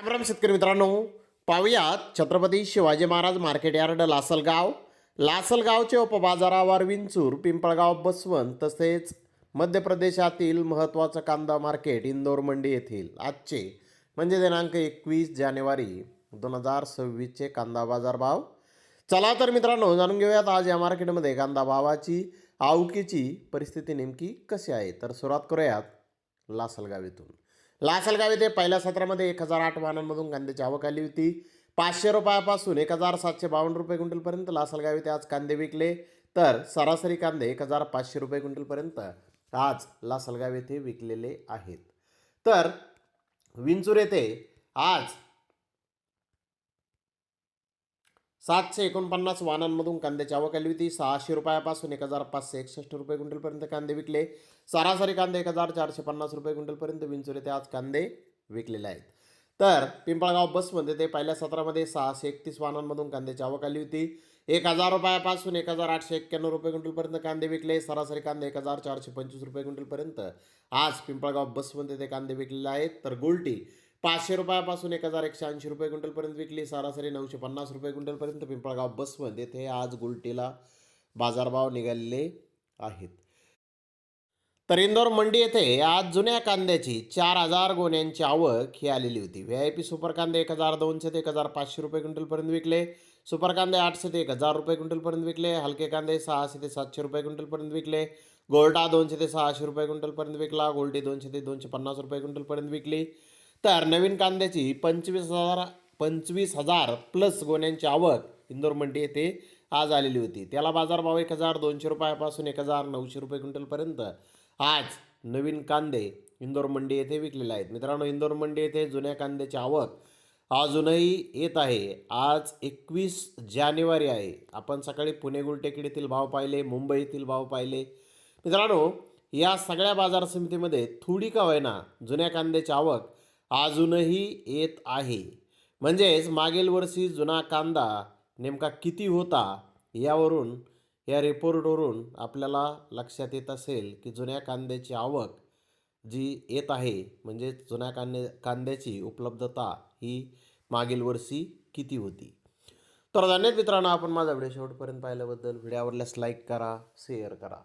रामराम शेतकरी मित्रांनो पाहुयात छत्रपती शिवाजी महाराज मार्केट यार्ड लासलगाव. लासलगावचे उपबाजारावर विंचूर पिंपळगाव बसवंत तसेच मध्य प्रदेशातील महत्त्वाचं कांदा मार्केट इंदोर मंडी येथील आजचे म्हणजे दिनांक एकवीस जानेवारी दोन हजार सव्वीसचे कांदा बाजार भाव चला तर मित्रांनो जाणून घेऊयात आज या मार्केटमध्ये कांदा भावाची आवकीची परिस्थिती नेमकी कशी आहे? तर सुरुवात करूयात लासलगाव येथून. लासलगाव येथे पहिल्या सत्रामध्ये एक हजार आठ वाहनांमधून कांद्याची आवक आली होती. पाचशे रुपयापासून एक हजार सातशे बावन्न रुपये क्विंटलपर्यंत लासलगाव येथे आज कांदे विकले. तर सरासरी कांदे एक हजार पाचशे रुपये क्विंटलपर्यंत आज लासलगाव येथे विकलेले आहेत. तर विंचूर येथे आज सातशे एकोणपन्नास वाहनांमधून कांद्याची आवक आली होती. सहाशे रुपयापासून एक हजार पाचशे एकसष्ट रुपये क्विंटलपर्यंत कांदे विकले. सरासरी कांदे एक हजार चारशे पन्नास रुपये क्विंटलपर्यंत विंचूर ते आज कांदे विकलेले आहेत. तर पिंपळगाव बसमध्ये ते पहिल्या सत्रामध्ये सहाशे एकतीस वाहनांमधून कांद्याची आवक आली होती. एक हजार रुपयापासून एक हजार आठशे एक्क्याण्णव रुपये क्विंटलपर्यंत कांदे विकले. सरासरी कांदे एक हजार चारशे पंचवीस रुपये क्विंटलपर्यंत आज पिंपळगाव बसमध्ये ते कांदे विकलेले आहेत. तर गोल्टी पाचशे रुपयापासून एक हजार एकशे ऐंशी रुपये क्विंटलपर्यंत विकली सरासरी नऊशे पन्नास रुपये क्विंटलपर्यंत. पिंपळगाव बसमध्ये ते आज गुलटीला बाजारभाव निघालेले आहेत. तर इंदोर मंडी येथे आज जुन्या कांद्याची चार हजार गोण्यांची आवक ही आलेली होती. व्ही आय पी सुपर कांदे एक हजार दोनशे ते एक हजार पाचशे रुपये क्विंटलपर्यंत विकले. सुपर कांदे आठशे ते एक हजार रुपये क्विंटलपर्यंत विकले. हलके कांदे सहाशे ते सातशे रुपये क्विंटलपर्यंत विकले. गोल्डा दोनशे ते सहाशे रुपये क्विंटलपर्यंत विकला. गोल्डी दोनशे ते दोनशे पन्नास रुपये क्विंटलपर्यंत विकली. तर नवीन कांद्याची पंचवीस हजार पंचवीस हजार प्लस गोण्यांची आवक इंदोर मंडी येथे आज आलेली होती. त्याला बाजारभाव एक हजार दोनशे रुपयापासून एक हजार नऊशे रुपये क्विंटलपर्यंत आज नवीन कांदे इंदोर मंडी येथे विकलेले आहेत. मित्रांनो इंदोर मंडी येथे जुन्या कांद्याची आवक अजूनही येत आहे. आज एकवीस जानेवारी आहे. आपण सकाळी पुणे गुलटेकडीतील येथील भाव पाहिले मुंबई येथील भाव पाहिले. मित्रांनो या सगळ्या बाजार समितीमध्ये थोडी का होईना जुन्या कांद्याची आवक अजूनही येत आहे. म्हणजेच मागील वर्षी जुना कांदा नेमका किती होता यावरून या रिपोर्टवरून आपल्याला लक्षात येत असेल की जुन्या कांद्याची आवक जी येत आहे म्हणजे जुन्या कांदे कांद्याची उपलब्धता ही मागील वर्षी किती होती. तर धन्यवाद मित्रांनो आपण माझा व्हिडिओ शेवटपर्यंत पाहिल्याबद्दल. व्हिडिओ आवडल्यास लाईक करा शेअर करा.